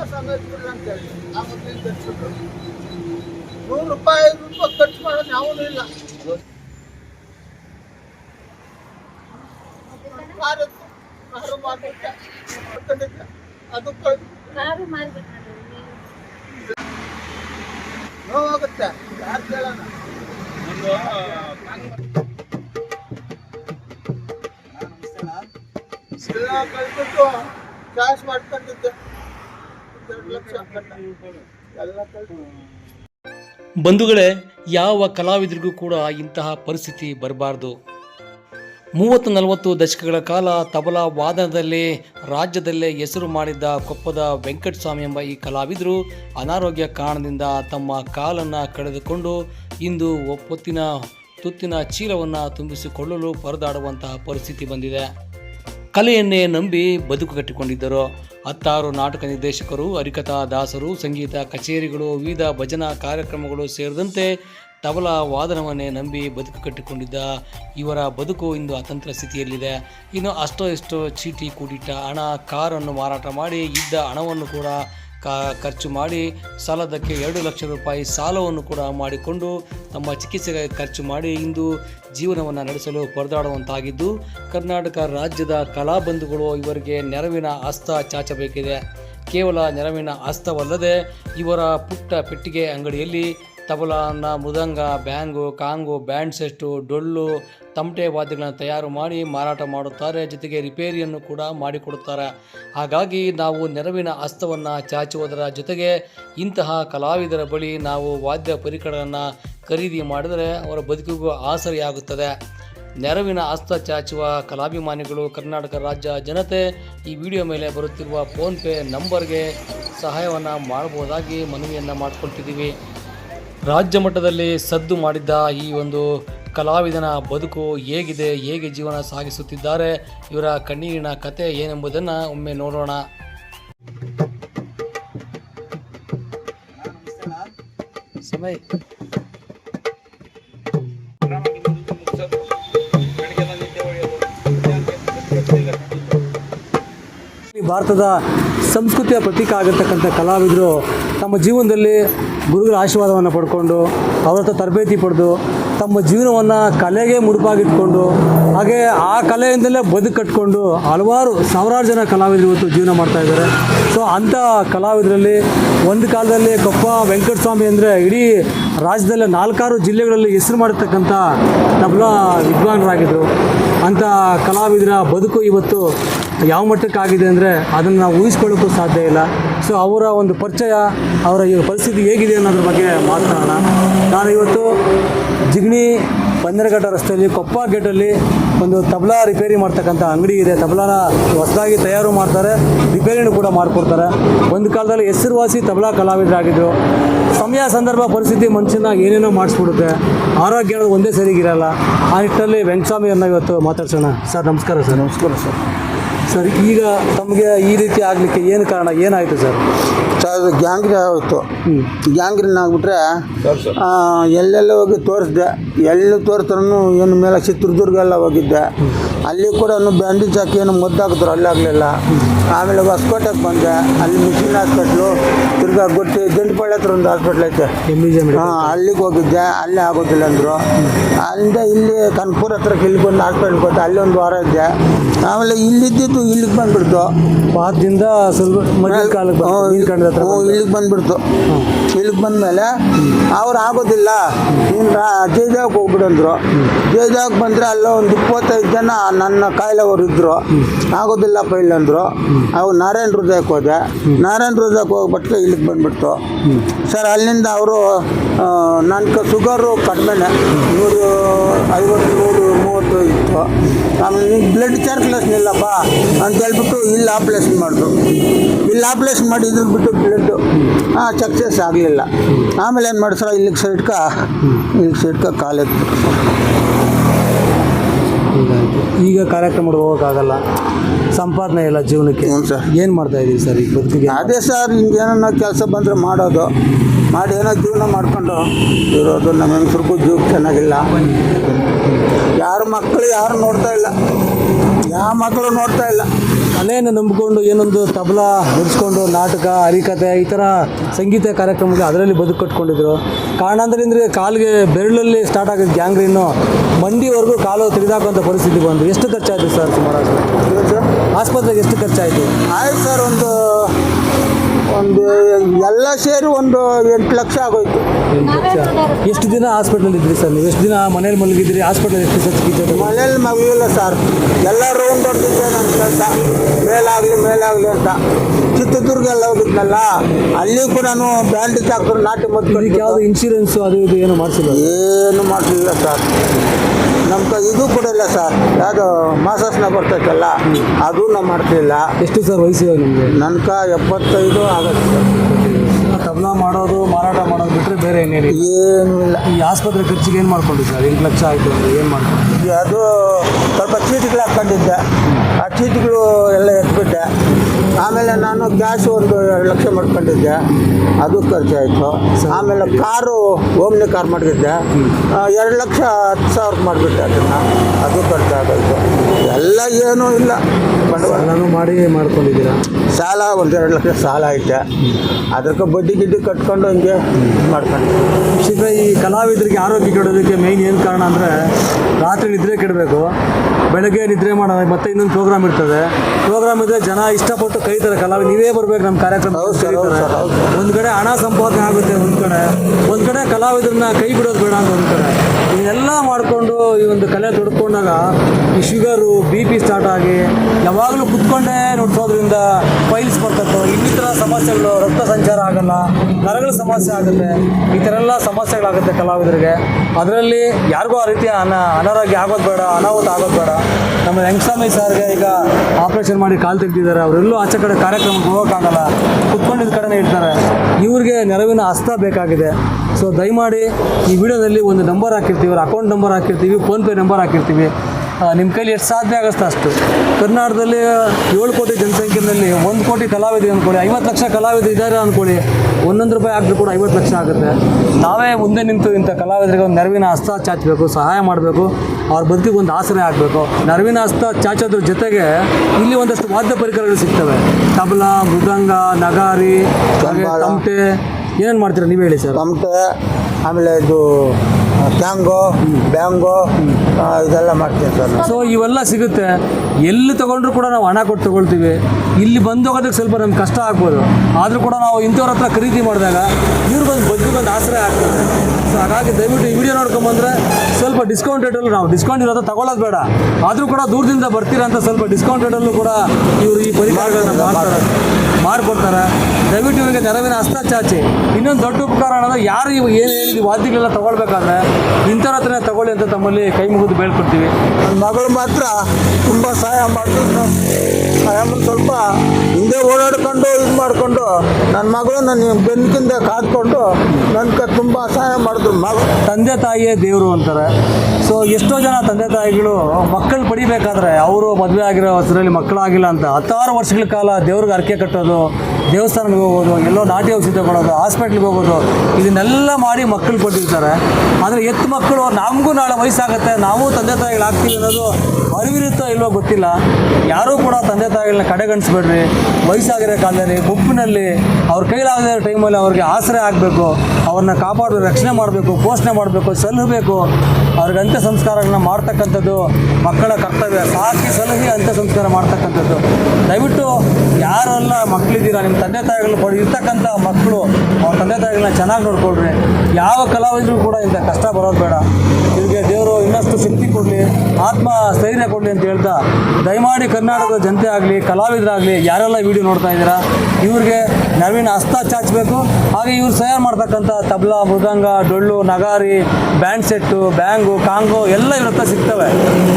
ಅಂತ ಹೇಳಿ. ಆ ಮೊದಲಿನ ಖರ್ಚು ನೂರು ರೂಪಾಯಿ ಐದು ರೂಪಾಯಿ ಖರ್ಚು ಮಾಡೋದು ಯಾವೂ ಇಲ್ಲ. ಅದು ನೋವಾಗುತ್ತೆ. ಯಾರು ಕೇಳೋಣ? ಎಲ್ಲ ಕಳ್ಬಿಟ್ಟು ಕ್ಯಾಶ್ ಮಾಡ್ಕೊಂಡಿದ್ದೆ. ಬಂಧುಗಳೇ, ಯಾವ ಕಲಾವಿದರಿಗೂ ಕೂಡ ಇಂತಹ ಪರಿಸ್ಥಿತಿ ಬರಬಾರ್ದು. ಮೂವತ್ತು ನಲವತ್ತು ದಶಕಗಳ ಕಾಲ ತಬಲಾ ವಾದನದಲ್ಲಿ, ರಾಜ್ಯದಲ್ಲೇ ಹೆಸರು ಮಾಡಿದ್ದ ಕೊಪ್ಪದ ವೆಂಕಟಸ್ವಾಮಿ ಎಂಬ ಈ ಕಲಾವಿದರು ಅನಾರೋಗ್ಯ ಕಾರಣದಿಂದ ತಮ್ಮ ಕಾಲನ್ನು ಕಳೆದುಕೊಂಡು ಇಂದು ಒಪ್ಪತ್ತಿನ ತುತ್ತಿನ ಚೀಲವನ್ನು ತುಂಬಿಸಿಕೊಳ್ಳಲು ಪರದಾಡುವಂತಹ ಪರಿಸ್ಥಿತಿ ಬಂದಿದೆ. ಕಲೆಯನ್ನೇ ನಂಬಿ ಬದುಕು ಕಟ್ಟಿಕೊಂಡಿದ್ದರು. ಹತ್ತಾರು ನಾಟಕ ನಿರ್ದೇಶಕರು, ಹರಿಕಥಾ ದಾಸರು, ಸಂಗೀತ ಕಚೇರಿಗಳು, ವಿವಿಧ ಭಜನಾ ಕಾರ್ಯಕ್ರಮಗಳು ಸೇರಿದಂತೆ ತಬಲಾ ವಾದನವನ್ನೇ ನಂಬಿ ಬದುಕು ಕಟ್ಟಿಕೊಂಡಿದ್ದ ಇವರ ಬದುಕು ಇಂದು ಅತಂತ್ರ ಸ್ಥಿತಿಯಲ್ಲಿದೆ. ಇನ್ನು ಅಷ್ಟೋ ಇಷ್ಟೋ ಚೀಟಿ ಕೂಡಿಟ್ಟ ಹಣ, ಕಾರನ್ನು ಮಾರಾಟ ಮಾಡಿ ಇದ್ದ ಹಣವನ್ನು ಕೂಡ ಖರ್ಚು ಮಾಡಿ ಸಾಲದಕ್ಕೆ ಎರಡು ಲಕ್ಷ ರೂಪಾಯಿ ಸಾಲವನ್ನು ಕೂಡ ಮಾಡಿಕೊಂಡು ತಮ್ಮ ಚಿಕಿತ್ಸೆಗೆ ಖರ್ಚು ಮಾಡಿ ಇಂದು ಜೀವನವನ್ನು ನಡೆಸಲು ಪರದಾಡುವಂತಾಗಿದ್ದು, ಕರ್ನಾಟಕ ರಾಜ್ಯದ ಕಲಾಬಂಧುಗಳು ಇವರಿಗೆ ನೆರವಿನ ಹಸ್ತ ಚಾಚಬೇಕಿದೆ. ಕೇವಲ ನೆರವಿನ ಹಸ್ತವಲ್ಲದೆ ಇವರ ಪುಟ್ಟ ಪೆಟ್ಟಿಗೆ ಅಂಗಡಿಯಲ್ಲಿ ತಬಲಾನ ಮೃದಂಗ, ಬ್ಯಾಂಗು, ಕಾಂಗು, ಬ್ಯಾಂಡ್ ಸೆಟ್ಟು ಡೊಳ್ಳು ತಮಟೆ ವಾದ್ಯಗಳನ್ನು ತಯಾರು ಮಾಡಿ ಮಾರಾಟ ಮಾಡುತ್ತಾರೆ, ಜೊತೆಗೆ ರಿಪೇರಿಯನ್ನು ಕೂಡ ಮಾಡಿಕೊಡುತ್ತಾರೆ. ಹಾಗಾಗಿ ನಾವು ನೆರವಿನ ಹಸ್ತವನ್ನು ಚಾಚುವುದರ ಜೊತೆಗೆ ಇಂತಹ ಕಲಾವಿದರ ಬಳಿ ನಾವು ವಾದ್ಯ ಪರಿಕರಗಳನ್ನು ಖರೀದಿ ಮಾಡಿದರೆ ಅವರ ಬದುಕಿಗೂ ಆಸರೆಯಾಗುತ್ತದೆ. ನೆರವಿನ ಹಸ್ತ ಚಾಚುವ ಕಲಾಭಿಮಾನಿಗಳು, ಕರ್ನಾಟಕ ರಾಜ್ಯ ಜನತೆ ಈ ವಿಡಿಯೋ ಮೇಲೆ ಬರುತ್ತಿರುವ ಫೋನ್ಪೇ ನಂಬರ್ಗೆ ಸಹಾಯವನ್ನು ಮಾಡಬಹುದಾಗಿ ಮನವಿಯನ್ನು ಮಾಡಿಕೊಳ್ತಿದ್ದೀವಿ ರಾಜ್ಯ ಮಟ್ಟದಲ್ಲಿ ಸದ್ದು ಮಾಡಿದ್ದ ಈ ಒಂದು ಕಲಾವಿದನ ಬದುಕು ಹೇಗಿದೆ, ಹೇಗೆ ಜೀವನ ಸಾಗಿಸುತ್ತಿದ್ದಾರೆ, ಇವರ ಕಣ್ಣೀರಿನ ಕತೆ ಏನೆಂಬುದನ್ನು ಒಮ್ಮೆ ನೋಡೋಣ. ಸಮಯ. ಭಾರತದ ಸಂಸ್ಕೃತಿಯ ಪ್ರತೀಕ ಆಗಿರ್ತಕ್ಕಂಥ ಕಲಾವಿದರು ತಮ್ಮ ಜೀವನದಲ್ಲಿ ಗುರುಗಳ ಆಶೀರ್ವಾದವನ್ನು ಪಡ್ಕೊಂಡು ಅವರ ತರಬೇತಿ ಪಡೆದು ತಮ್ಮ ಜೀವನವನ್ನು ಕಲೆಗೆ ಮುಡುಪಾಗಿಟ್ಕೊಂಡು, ಹಾಗೆ ಆ ಕಲೆಯಿಂದಲೇ ಬದುಕು ಕಟ್ಕೊಂಡು ಹಲವಾರು ಸಾವಿರಾರು ಜನ ಕಲಾವಿದರು ಇವತ್ತು ಜೀವನ ಮಾಡ್ತಾ ಇದ್ದಾರೆ. ಸೊ ಅಂಥ ಕಲಾವಿದರಲ್ಲಿ ಒಂದು ಕಾಲದಲ್ಲಿ ಕೊಪ್ಪ ವೆಂಕಟಸ್ವಾಮಿ ಅಂದರೆ ಇಡೀ ರಾಜ್ಯದಲ್ಲೇ ನಾಲ್ಕಾರು ಜಿಲ್ಲೆಗಳಲ್ಲಿ ಹೆಸರು ಮಾಡಿರ್ತಕ್ಕಂಥ ತಬಲ ವಿದ್ವಾಂಸರಾಗಿದ್ದರು ಅಂಥ ಕಲಾವಿದರ ಬದುಕು ಇವತ್ತು ಯಾವ ಮಟ್ಟಕ್ಕಾಗಿದೆ ಅಂದರೆ ಅದನ್ನು ನಾವು ಊಹಿಸ್ಕೊಳ್ಳೋಕ್ಕೂ ಸಾಧ್ಯ ಇಲ್ಲ. ಸೊ ಅವರ ಒಂದು ಪರಿಚಯ, ಅವರ ಪರಿಸ್ಥಿತಿ ಹೇಗಿದೆ ಅನ್ನೋದ್ರ ಬಗ್ಗೆ ಮಾತನಾಡೋಣ. ನಾನು ಇವತ್ತು ಜಿಗ್ನಿ ಬಂದರಘಟ್ಟ ರಸ್ತೆಯಲ್ಲಿ, ಕೊಪ್ಪ ಗೇಟಲ್ಲಿ ಒಂದು ತಬಲಾ ರಿಪೇರಿ ಮಾಡ್ತಕ್ಕಂಥ ಅಂಗಡಿ ಇದೆ. ತಬಲಾನ ಹೊಸದಾಗಿ ತಯಾರು ಮಾಡ್ತಾರೆ, ರಿಪೇರಿನೂ ಕೂಡ ಮಾಡಿಕೊಡ್ತಾರೆ. ಒಂದು ಕಾಲದಲ್ಲಿ ಹೆಸರುವಾಸಿ ತಬಲಾ ಕಲಾವಿದರಾಗಿದ್ದರು ಸಮಯ, ಸಂದರ್ಭ, ಪರಿಸ್ಥಿತಿ ಮನುಷ್ಯನ ಏನೇನೋ ಮಾಡಿಸ್ಬಿಡುತ್ತೆ. ಆರೋಗ್ಯ ಒಂದೇ ಸರಿಗಿರಲ್ಲ. ಆ ನಿಟ್ಟಿನಲ್ಲಿ ವೆಂಕಸ್ವಾಮಿಯನ್ನು ಇವತ್ತು ಮಾತಾಡ್ಸೋಣ. ಸರ್, ನಮಸ್ಕಾರ ಸರ್. ನಮಸ್ಕಾರ ಸರ್. ಸರ್ ಈಗ ತಮಗೆ ಈ ರೀತಿ ಆಗಲಿಕ್ಕೆ ಏನು ಕಾರಣ? ಏನಾಯಿತು ಸರ್? ಅದು ಗ್ಯಾಂಗ್ರಿ ಆಯಿತು ಗ್ಯಾಂಗ್ರಿನ್ ಆಗಿಬಿಟ್ರೆ ಎಲ್ಲೆಲ್ಲ ಹೋಗಿ ತೋರಿಸ್ದೆ. ಎಲ್ಲಿ ತೋರಿಸ್ತಾನು ಏನು ಮೇಲೆ ಚಿತ್ರದುರ್ಗ ಎಲ್ಲ ಹೋಗಿದ್ದೆ ಅಲ್ಲಿ ಕೂಡ ಬ್ಯಾಂಡೇಜ್ ಹಾಕಿ ಏನು ಮದ್ದಾಕಿದ್ರು ಅಲ್ಲಿ ಆಗಲಿಲ್ಲ. ಆಮೇಲೆ ಹೊಸಕೋಟೆಗೆ ಬಂದೆ. ಅಲ್ಲಿ ಮಿಷಿನ್ ಹಾಸ್ಪಿಟ್ಲು. ತಿರ್ಗಾ ಗುಟ್ಟಿ ದಂಡಪಾಳ್ಯ ಹತ್ರ ಒಂದು ಹಾಸ್ಪಿಟ್ಲ್ ಐತೆ. ಹಾಂ ಅಲ್ಲಿಗೆ ಹೋಗಿದ್ದೆ. ಅಲ್ಲೇ ಆಗೋದಿಲ್ಲ ಅಂದರು. ಅಲ್ಲಿಂದ ಇಲ್ಲಿ ಕನ್ಪುರ ಹತ್ರ ಇಲ್ಲಿಗೆ ಬಂದು ಹಾಸ್ಪಿಟ್ಲ್ಗೆ ಹೋದೆ ಅಲ್ಲಿ ಒಂದು ವಾರ ಇದ್ದೆ. ಆಮೇಲೆ ಇಲ್ಲಿದ್ದಿದ್ದು ಇಲ್ಲಿಗೆ ಬಂದುಬಿಡ್ತು. ಪಾತದಿಂದ ಸ್ವಲ್ಪ ಕಾಲಕ್ಕೆ ಹತ್ರ ಇಲ್ಲಿಗೆ ಬಂದ್ಬಿಡ್ತು. ಇಲ್ಲಿಗೆ ಬಂದಮೇಲೆ ಅವ್ರು ಆಗೋದಿಲ್ಲ. ನೀನು ಜೈಜಾಗ್ ಹೋಗ್ಬಿಡಂದ್ರು ಜೈಜಾಗ್ ಬಂದರೆ ಅಲ್ಲೋ ಒಂದು ಇಪ್ಪತ್ತೈದು ಜನ ನನ್ನ ಕಾಯಿಲೆಯವರು ಇದ್ದರು ಆಗೋದಿಲ್ಲ ಪೈಲ್ ಅಂದರು. ಅವ್ರು ನಾರಾಯಣ ಹೃದಯಕ್ಕೆ ಹೋದೆ. ನಾರಾಯಣ ಹೃದಯಕ್ಕೆ ಹೋಗ್ಬಿಟ್ಟು ಇಲ್ಲಿಗೆ ಬಂದ್ಬಿಡ್ತು. ಸರ್, ಅಲ್ಲಿಂದ ಅವರು ನನ್ನ ಶುಗರು ಕಡಿಮೆನೆ. ನೂರು ಐವತ್ತು, ನೂರು ಮೂವತ್ತು ಇತ್ತು ಆಮೇಲೆ ನಿಂಗೆ ಬ್ಲಡ್ ಸರ್ಕ್ಯುಲೇಷನ್ ಅಂತ ಹೇಳ್ಬಿಟ್ಟು ಇಲ್ಲಿ ಆಪ್ರೇಷನ್ ಮಾಡಿದ್ರು ಇಲ್ಲಿ ಆಪ್ರೇಷನ್ ಮಾಡಿದ್ರು ಬಿಟ್ಟು ಬ್ಲಡ್ಡು ಹಾಂ ಸಕ್ಸಸ್ ಆಗಲಿಲ್ಲ. ಆಮೇಲೆ ಏನು ಮಾಡಿಸ್ರ ಇಲ್ಲಿಗೆ ಸೈಡ್ಕ ಇಲ್ಲಿಗೆ ಸೈಡ್ಕ ಕಾಲೆತ್ತು ಈಗ ಕಾರ್ಯಕ್ರಮ ಹೋಗೋಕ್ಕಾಗಲ್ಲ. ಸಂಪಾದನೆ ಇಲ್ಲ ಜೀವನಕ್ಕೆ. ಹ್ಞೂ ಸರ್. ಏನು ಮಾಡ್ತಾ ಇದ್ದೀವಿ ಸರ್ ಈಗ ಬದುಕಿಗೆ? ಅದೇ ಸರ್ ಹಿಂಗೇನೋ ಏನನ್ನ ಕೆಲಸ ಬಂದರೆ ಮಾಡೋದು. ಮಾಡಿ ಏನೋ ಜೀವನ ಮಾಡ್ಕೊಂಡು ಇರೋದು ನಮ್ಮ ಹೆಂಗಸ್ರಿಗೂ ಜೀವ ಚೆನ್ನಾಗಿಲ್ಲ. ಯಾರು ಮಕ್ಕಳು ಯಾರು ನೋಡ್ತಾ ಇಲ್ಲ. ಯಾವ ಮಕ್ಕಳು ನೋಡ್ತಾ ಇಲ್ಲ. ಕಲೆಯನ್ನು ನಂಬಿಕೊಂಡು ಏನೊಂದು ತಬಲಾ ನುಡಿಸ್ಕೊಂಡು ನಾಟಕ ಹರಿಕತೆ ಈ ಥರ ಸಂಗೀತ ಕಾರ್ಯಕ್ರಮಗಳು ಅದರಲ್ಲಿ ಬದುಕು ಕಟ್ಕೊಂಡಿದ್ರು ಕಾರಣಾಂತರಿಂದ ಕಾಲಿಗೆ ಬೆರಳಲ್ಲಿ ಸ್ಟಾರ್ಟ್ ಆಗಿದ್ದು ಗ್ಯಾಂಗ್ರೀನು ಮಂಡಿವರೆಗೂ ಕಾಲು ತೆಗೆದಾಕುವಂಥ ಪರಿಸ್ಥಿತಿ ಬಂದು. ಎಷ್ಟು ಖರ್ಚಾಯಿತು ಸರ್ ಸುಮಾರು ಆಸ್ಪತ್ರೆಗೆ ಎಷ್ಟು ಖರ್ಚಾಯಿತು? ಆಯ್ತು ಸರ್ ಒಂದು ಒಂದು ಎಲ್ಲ ಸೇರಿ ಒಂದು ಎಂಟು ಲಕ್ಷ ಆಗೋಯ್ತು. ಎಷ್ಟು ದಿನ ಹಾಸ್ಪಿಟಲ್ ಇದ್ರಿ ಸರ್ ನೀವು? ಎಷ್ಟು ದಿನ ಮನೇಲಿ ಮಲಗಿದ್ರಿ ಹಾಸ್ಪಿಟಲ್ ಎಷ್ಟು ಸರ್ ಚಿಕಿತ್ಸೆ? ಮನೇಲಿ ಸರ್. ಎಲ್ಲ ರೌಂಡ್ ಹೊಡೆದಿದ್ದೆ ನನ್ನ ಕೆಲಸ ಮೇಲಾಗಲಿ ಮೇಲಾಗಲಿ ಅಂತ. ಚಿತ್ರದುರ್ಗ ಎಲ್ಲ ಹೋಗಿದ್ನಲ್ಲ ಅಲ್ಲಿ ಕೂಡ ನಾನು ಹಾಕೊಂಡು ಹಾಕಿದ್ರು ನಾಟಿ ಮತ್ತು ಇದಕ್ಕೆ ಯಾವುದು ಇನ್ಶೂರೆನ್ಸು ಅದು ಇದು ಏನು ಮಾಡಿಸಿಲ್ಲ? ಏನು ಮಾಡಲಿಲ್ಲ ಸರ್. ನಮ್ಮ ಕ ಇದು ಕೂಡ ಇಲ್ಲ ಸರ್. ಯಾವುದು ಮಾಸಾಸನ ಬರ್ತೈತಲ್ಲ ಅದು ನಾವು ಮಾಡ್ತಿಲ್ಲ. ಎಷ್ಟು ಸರ್ ವಯಸ್ಸು ನಿಮಗೆ? ನನ್ಕ ಎಪ್ಪತ್ತೈದು ಆಗುತ್ತೆ. ತಬಲಾ ಮಾಡೋದು ಮಾರಾಟ ಮಾಡೋದು ಬಿಟ್ಟರೆ ಬೇರೆ ಏನೇನು ಏನೂ ಇಲ್ಲ ಈ ಆಸ್ಪತ್ರೆ ಖರ್ಚಿಗೆ ಏನು ಮಾಡ್ಕೊಂಡು ಸರ್? ಎಂಟು ಲಕ್ಷ ಆಯಿತು ಅಂದರೆ ಏನು ಮಾಡ್ಕೊಂಡು? ಅದು ಸ್ವಲ್ಪ ಚೀಟಿಗಳು ಹಾಕ್ಕೊಂಡಿದ್ದೆ. ಆ ಚೀಟಿಗಳು ಎಲ್ಲ ಎತ್ಬಿಟ್ಟೆ. ಆಮೇಲೆ ನಾನು ಗ್ಯಾಸ್ ಒಂದು ಎರಡು ಲಕ್ಷ ಮಾಡ್ಕೊಂಡಿದ್ದೆ. ಅದು ಖರ್ಚಾಯಿತು. ಆಮೇಲೆ ಕಾರು ಓಮ್ನಿ ಕಾರ್ ಮಾಡಿದ್ದೆ. ಎರಡು ಲಕ್ಷ ಹತ್ತು ಸಾವಿರ ಮಾಡಿಬಿಟ್ಟೆ ಅದನ್ನು. ಅದು ಖರ್ಚಾಗೋಯ್ತು. ಎಲ್ಲ ಏನೂ ಇಲ್ಲ. ಬಂಡವಾಳನೂ ಮಾಡಿ ಮಾಡ್ಕೊಂಡಿದ್ದೀರಾ? ಸಾಲ ಒಂದೆರಡು ಲಕ್ಷ ಸಾಲ ಐತೆ. ಅದಕ್ಕೆ ಬಡ್ಡಿ ಗಿಡ್ಡಿ ಕಟ್ಕೊಂಡು ಹಂಗೆ ಮಾಡ್ಕೊಂಡು ಶಿಖರ ಈ ಕಲಾವಿದರಿಗೆ ಆರೋಗ್ಯ ಕೆಡೋದಕ್ಕೆ ಮೇಯ್ನ್ ಏನು ಕಾರಣ ಅಂದರೆ ರಾತ್ರಿ ನಿದ್ರೆ ಕೆಡಬೇಕು ಬೆಳಗ್ಗೆ ನಿದ್ರೆ ಮಾಡೋದು ಮತ್ತೆ ಇನ್ನೊಂದು ಪ್ರೋಗ್ರಾಮ್ ಇರ್ತದೆ. ಪ್ರೋಗ್ರಾಮ್ ಇದ್ರೆ ಜನ ಇಷ್ಟಪಟ್ಟು ಕೈತಾರೆ ಕಲಾವಿದ. ನೀವೇ ಬರ್ಬೇಕು ನಮ್ಮ ಕಾರ್ಯಕ್ರಮ. ಒಂದು ಕಡೆ ಹಣ ಸಂಪಾದನೆ ಆಗುತ್ತೆ ಒಂದು ಕಡೆ. ಒಂದು ಕಡೆ ಕಲಾವಿದರನ್ನ ಕೈ ಬಿಡೋದು ಬೇಡ ಅಂತ ಒಂದು ಕಡೆ. ಇದನ್ನೆಲ್ಲ ಮಾಡಿಕೊಂಡು ಈ ಒಂದು ಕಲೆ ತೊಡ್ಕೊಂಡಾಗ ಈ ಶುಗರು ಬಿ ಪಿ ಸ್ಟಾರ್ಟ್ ಆಗಿ ಯಾವಾಗಲೂ ಕುತ್ಕೊಂಡೇ ನುಡ್ಸೋದ್ರಿಂದ ಫೈಲ್ಸ್ ಬರ್ತದೆ ಇನ್ನಿತರ ಸಮಸ್ಯೆಗಳು, ರಕ್ತ ಸಂಚಾರ ಆಗಲ್ಲ, ನರಗಳ ಸಮಸ್ಯೆ ಆಗುತ್ತೆ, ಈ ಥರ ಎಲ್ಲ ಸಮಸ್ಯೆಗಳಾಗುತ್ತೆ ಕಲಾವಿದರಿಗೆ. ಅದರಲ್ಲಿ ಯಾರಿಗೂ ಆ ರೀತಿ ಅನ, ಅನಾರೋಗ್ಯ ಆಗೋದು ಬೇಡ, ಅನಾಹುತ ಆಗೋದು ಬೇಡ. ನಮ್ಮ ವೆಂಕಟಸ್ವಾಮಿ ಸರ್ಗೆ ಈಗ ಆಪ್ರೇಷನ್ ಮಾಡಿ ಕಾಲು ತೆಗ್ದಿದ್ದಾರೆ. ಅವರೆಲ್ಲೂ ಆಚೆ ಕಡೆ ಕಾರ್ಯಕ್ರಮಕ್ಕೆ ಹೋಗೋಕ್ಕಾಗಲ್ಲ ಕುತ್ಕೊಂಡಿದ್ದ ಕಡೆನೇ ಇರ್ತಾರೆ. ಇವ್ರಿಗೆ ನೆರವಿನ ಹಸ್ತ ಬೇಕಾಗಿದೆ. ಸೊ ದಯಮಾಡಿ ಈ ವಿಡಿಯೋದಲ್ಲಿ ಒಂದು ನಂಬರ್ ಹಾಕಿರ್ತೀವಿ ಅವ್ರ ಅಕೌಂಟ್ ನಂಬರ್ ಹಾಕಿರ್ತೀವಿ ಫೋನ್ಪೇ ನಂಬರ್ ಹಾಕಿರ್ತೀವಿ. ನಿಮ್ಮ ಕೈಲಿ ಎಷ್ಟು ಸಾಧ್ಯ ಆಗುತ್ತೆ ಅಷ್ಟು. ಕರ್ನಾಟಕದಲ್ಲಿ ಏಳು ಕೋಟಿ ಜನಸಂಖ್ಯೆಯಲ್ಲಿ ಒಂದು ಕೋಟಿ ಕಲಾವಿದರು ಅಂದ್ಕೊಳ್ಳಿ ಐವತ್ತು ಲಕ್ಷ ಕಲಾವಿದರು ಇದ್ದಾರೆ ಅಂದ್ಕೊಳ್ಳಿ ಒಂದೊಂದು ರೂಪಾಯಿ ಹಾಕಿದ್ರು ಕೂಡ ಐವತ್ತು ಲಕ್ಷ ಆಗುತ್ತೆ. ನಾವೇ ಮುಂದೆ ನಿಂತು ಇಂಥ ಕಲಾವಿದರಿಗೆ ಒಂದು ನೆರವಿನ ಹಸ್ತ ಚಾಚಬೇಕು ಸಹಾಯ ಮಾಡಬೇಕು ಅವ್ರ ಬದುಕಿಗೆ ಒಂದು ಆಸರೆ ಆಗಬೇಕು. ನೆರವಿನ ಹಸ್ತ ಚಾಚೋದ್ರ ಜೊತೆಗೆ ಇಲ್ಲಿ ಒಂದಷ್ಟು ವಾದ್ಯ ಪರಿಕರಗಳು ಸಿಗ್ತವೆ. ತಬಲಾ ಮೃದಂಗ ನಗಾರಿ ಹಾಗೆ. ತಮಟೆ ಏನೇನು ಮಾಡ್ತೀರಾ ನೀವು ಹೇಳಿ ಸರ್. ತಮಟೆ ಆಮೇಲೆ ಇದು ಟ್ಯಾಂಗೋ ಬ್ಯಾಂಗೋ ಇದೆಲ್ಲ ಮಾಡ್ತೀನಿ ಸರ್ ನಾನು ಸೊ ಇವೆಲ್ಲ ಸಿಗುತ್ತೆ. ಎಲ್ಲಿ ತಗೊಂಡ್ರು ಕೂಡ ನಾವು ಹಣ ಕೊಟ್ಟು ತಗೊಳ್ತೀವಿ. ಇಲ್ಲಿ ಬಂದು ಹೋಗೋದಕ್ಕೆ ಸ್ವಲ್ಪ ನಮ್ಗೆ ಕಷ್ಟ ಆಗ್ಬೋದು. ಆದರೂ ಕೂಡ ನಾವು ಇಂಥವ್ರ ಹತ್ರ ಖರೀದಿ ಮಾಡಿದಾಗ ಇವ್ರಿಗೊಂದು ಬದುಕಿಗೊಂದು ಆಸರೆ ಆಗ್ತದೆ. ಸೊ ಹಾಗಾಗಿ ದಯವಿಟ್ಟು ಈ ವಿಡಿಯೋ ನೋಡ್ಕೊಂಬಂದ್ರೆ ಸ್ವಲ್ಪ ಡಿಸ್ಕೌಂಟ್ ರೇಟಲ್ಲಿ ನಾವು ಡಿಸ್ಕೌಂಟ್ ಇರೋದು ತಗೊಳ್ಳೋದು ಬೇಡ. ಆದರೂ ಕೂಡ ದೂರದಿಂದ ಬರ್ತೀರಾ ಅಂತ ಸ್ವಲ್ಪ ಡಿಸ್ಕೌಂಟ್ ರೇಟಲ್ಲೂ ಕೂಡ ಇವರು ಈ ಪರಿಹಾರಗಳನ್ನ ಮಾಡ್ತಾರೆ. ಮಾಡಿಕೊಡ್ತಾರೆ ದಯವಿಟ್ಟು ಇವರಿಗೆ ನೆರವಿನ ಹಸ್ತ ಚಾಚಿ. ಇನ್ನೊಂದು ದೊಡ್ಡ ಉಪಕಾರ ಅನ್ನೋದು ಯಾರು ಇವು ಏನು ಹೇಳಿದ್ವಿ, ವಾದ್ಯಗಳೆಲ್ಲ ತಗೊಳ್ಬೇಕಾದ್ರೆ ಇಂಥವ್ರ ಹತ್ರನೇ ತಗೊಳ್ಳಿ ಅಂತ ತಮ್ಮಲ್ಲಿ ಕೈ ಮುಗಿದು ಬೇಳ್ಕೊಡ್ತೀವಿ ನನ್ನ ಮಗಳು ಮಾತ್ರ ತುಂಬ ಸಹಾಯ ಮಾಡಿದ್ರು ಸಹಾಯ ಸ್ವಲ್ಪ ಹಿಂದೆ ಓಡಾಡ್ಕೊಂಡು ಇದು ಮಾಡಿಕೊಂಡು ನನ್ನ ಮಗಳು ನನ್ನ ಬೆನ್ಕಿಂದ ಕಾದ್ಕೊಂಡು ನನಗೆ ತುಂಬ ಸಹಾಯ ಮಾಡಿದ್ರು ಮಗ ತಂದೆ ತಾಯಿಯೇ ದೇವರು ಅಂತಾರೆ. ಸೊ ಎಷ್ಟೋ ಜನ ತಂದೆ ತಾಯಿಗಳು ಮಕ್ಕಳು ಪಡಿಬೇಕಾದ್ರೆ ಅವರು ಮದುವೆ ಆಗಿರೋ ಹೆಸರಲ್ಲಿ ಮಕ್ಕಳಾಗಿಲ್ಲ ಅಂತ ಹತ್ತಾರು ವರ್ಷಗಳ ಕಾಲ ದೇವ್ರಿಗೆ ಅರ್ಕೆ ಕಟ್ಟೋದು ದೇವಸ್ಥಾನಕ್ಕೆ ಹೋಗೋದು, ಎಲ್ಲೋ ನಾಟಿ ಔಷಧಿ ಕೊಡೋದು ಹಾಸ್ಪಿಟ್ಲಿಗೆ ಹೋಗೋದು, ಇದನ್ನೆಲ್ಲ ಮಾಡಿ ಮಕ್ಕಳು ಕೊಟ್ಟಿರ್ತಾರೆ. ಆದರೆ ಎತ್ತು ಮಕ್ಕಳು, ನಮಗೂ ನಾಳೆ ವಯಸ್ಸಾಗುತ್ತೆ, ನಾವು ತಂದೆ ತಾಯಿಗಳಾಗ್ತೀವಿ ಅನ್ನೋದು ಅರಿವಿರುತ್ತೋ ಇಲ್ವೋ ಗೊತ್ತಿಲ್ಲ. ಯಾರೂ ಕೂಡ ತಂದೆ ತಾಯಿಗಳನ್ನ ಕಡೆಗಣಿಸ್ಬೇಡ್ರಿ. ವಯಸ್ಸಾಗಿರೋ ಕಾಲದಲ್ಲಿ ಗುಂಪಿನಲ್ಲಿ ಅವ್ರ ಕೈಲಾಗದ ಟೈಮಲ್ಲಿ ಅವ್ರಿಗೆ ಆಸರೆ ಆಗಬೇಕು. ಅವ್ರನ್ನ ಕಾಪಾಡಬೇಕು, ರಕ್ಷಣೆ ಮಾಡಬೇಕು, ಪೋಷಣೆ ಮಾಡಬೇಕು, ಸಲಹಬೇಕು. ಅವ್ರಿಗೆ ಅಂತ್ಯ ಸಂಸ್ಕಾರಗಳನ್ನ ಮಾಡ್ತಕ್ಕಂಥದ್ದು ಮಕ್ಕಳ ಕರ್ತವ್ಯ. ಸಾಕಿ ಸಲಹಿ, ಅಂತ್ಯ ಸಂಸ್ಕಾರ ಮಾಡ್ತಕ್ಕಂಥದ್ದು. ದಯವಿಟ್ಟು ಯಾರೆಲ್ಲ ಮಕ್ಕಳಿದ್ದೀರಾ ನಿಮ್ಮ ತಂದೆ ತಾಯಿಗಳು ಇರ್ತಕ್ಕಂಥ ಮಕ್ಕಳು, ಅವ್ರ ತಂದೆ ತಾಯಿಗಳನ್ನ ಚೆನ್ನಾಗಿ ನೋಡ್ಕೊಳ್ರಿ. ಯಾವ ಕಲಾವಿದರು ಕೂಡ ಇಂಥ ಕಷ್ಟ ಬರೋದು ಬೇಡ. ಇವ್ರಿಗೆ ದೇವರು ಇನ್ನಷ್ಟು ಶಕ್ತಿ ಕೊಡಲಿ, ಆತ್ಮ ಸ್ಥೈರ್ಯ ಕೊಡಲಿ ಅಂತ ಹೇಳ್ತಾ ದಯಮಾಡಿ ಕರ್ನಾಟಕದ ಜನತೆ ಆಗಲಿ, ಕಲಾವಿದರಾಗಲಿ, ಯಾರೆಲ್ಲ ವಿಡಿಯೋ ನೋಡ್ತಾ ಇದ್ದೀರಾ, ಇವ್ರಿಗೆ ನವೀನ ಹಸ್ತ ಚಾಚಬೇಕು ಹಾಗೆ ಇವ್ರು ತಯಾರು ಮಾಡ್ತಕ್ಕಂಥ ತಬಲಾ, ಮೃದಂಗ, ಡೊಳ್ಳು, ನಗಾರಿ, ಬ್ಯಾಂಡ್ ಸೆಟ್ಟು, ಬ್ಯಾಂಗು, ಕಾಂಗೋ, ಎಲ್ಲ ಇವ್ರ ಹತ್ರ ಸಿಗ್ತವೆ.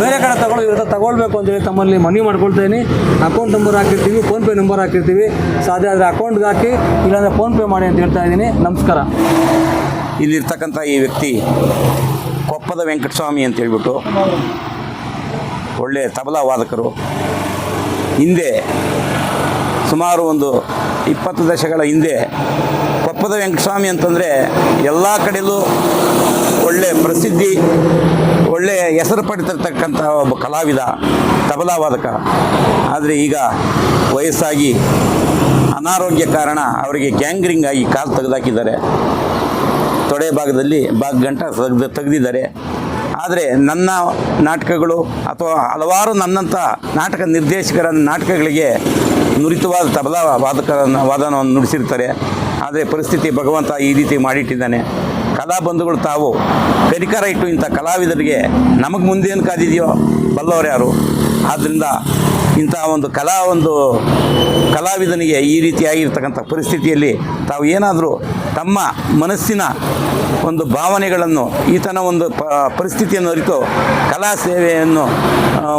ಬೇರೆ ಕಡೆ ತಗೊಳ್ಳೋ ಇವ್ರ ತಗೊಳ್ಬೇಕು ಅಂತೇಳಿ ತಮ್ಮಲ್ಲಿ ಮನವಿ ಮಾಡ್ಕೊಳ್ತೀನಿ ಅಕೌಂಟ್ ನಂಬರ್ ಹಾಕಿರ್ತೀವಿ ಫೋನ್ಪೇ ನಂಬರ್ ಹಾಕಿರ್ತೀವಿ. ಸಾಧ್ಯ ಆದರೆ ಅಕೌಂಟ್ಗೆ ಹಾಕಿ, ಇಲ್ಲಾಂದರೆ ಫೋನ್ಪೇ ಮಾಡಿ ಅಂತ ಹೇಳ್ತಾ ಇದ್ದೀನಿ ನಮಸ್ಕಾರ. ಇಲ್ಲಿರ್ತಕ್ಕಂಥ ಈ ವ್ಯಕ್ತಿ ಕೊಪ್ಪದ ವೆಂಕಟಸ್ವಾಮಿ ಅಂತ ಹೇಳ್ಬಿಟ್ಟು ಒಳ್ಳೆಯ ತಬಲಾ ವಾದಕರು. ಹಿಂದೆ ಸುಮಾರು ಒಂದು ಇಪ್ಪತ್ತು ದಶಕಗಳ ಹಿಂದೆ ಕೊಪ್ಪದ ವೆಂಕಟಸ್ವಾಮಿ ಅಂತಂದರೆ ಎಲ್ಲ ಕಡೆಯಲ್ಲೂ ಒಳ್ಳೆ ಪ್ರಸಿದ್ಧಿ, ಒಳ್ಳೆ ಹೆಸರು ಪಡೆದಿರ್ತಕ್ಕಂಥ ಒಬ್ಬ ಕಲಾವಿದ, ತಬಲಾ ವಾದಕ. ಆದರೆ ಈಗ ವಯಸ್ಸಾಗಿ ಅನಾರೋಗ್ಯ ಕಾರಣ ಅವರಿಗೆ ಗ್ಯಾಂಗ್ರಿಂಗ್ ಆಗಿ ಕಾಲು ತೆಗೆದಾಕಿದ್ದಾರೆ. ತೊಡೆ ಭಾಗದಲ್ಲಿ ಭಾಗ ಗಂಟ ತೆಗ್ದು ತೆಗೆದಿದ್ದಾರೆ. ಆದರೆ ನನ್ನ ನಾಟಕಗಳು ಅಥವಾ ಹಲವಾರು ನನ್ನಂಥ ನಾಟಕ ನಿರ್ದೇಶಕರ ನಾಟಕಗಳಿಗೆ ನುರಿತವಾದ ತಬಲಾ ವಾದಕ ವಾದನವನ್ನು ನುಡಿಸಿರ್ತಾರೆ. ಆದರೆ ಪರಿಸ್ಥಿತಿ ಭಗವಂತ ಈ ರೀತಿ ಮಾಡಿಟ್ಟಿದ್ದಾನೆ. ಕಲಾ ಬಂಧುಗಳು ತಾವು ಕರಿಕಾರ ಇಟ್ಟು ಇಂಥ ಕಲಾವಿದರಿಗೆ ನಮಗೆ ಮುಂದೇನು ಕಾದಿದೆಯೋ ಬಲ್ಲವರು ಯಾರು? ಆದ್ದರಿಂದ ಇಂಥ ಒಂದು ಕಲಾ ಒಂದು ಕಲಾವಿದನಿಗೆ ಈ ರೀತಿಯಾಗಿರ್ತಕ್ಕಂಥ ಪರಿಸ್ಥಿತಿಯಲ್ಲಿ ತಾವು ಏನಾದರೂ ತಮ್ಮ ಮನಸ್ಸಿನ ಒಂದು ಭಾವನೆಗಳನ್ನು, ಈತನ ಒಂದು ಪರಿಸ್ಥಿತಿಯನ್ನು ಅರಿತು ಕಲಾ ಸೇವೆಯನ್ನು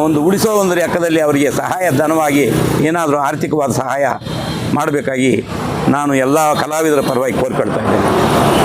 ಒಂದು ಉಳಿಸೋ ಒಂದು ಲೆಕ್ಕದಲ್ಲಿ ಅವರಿಗೆ ಸಹಾಯ, ಧನವಾಗಿ ಏನಾದರೂ ಆರ್ಥಿಕವಾದ ಸಹಾಯ ಮಾಡಬೇಕಾಗಿ ನಾನು ಎಲ್ಲ ಕಲಾವಿದರ ಪರವಾಗಿ ಕೋರ್ಕೊಳ್ತಾ ಇದ್ದೇನೆ.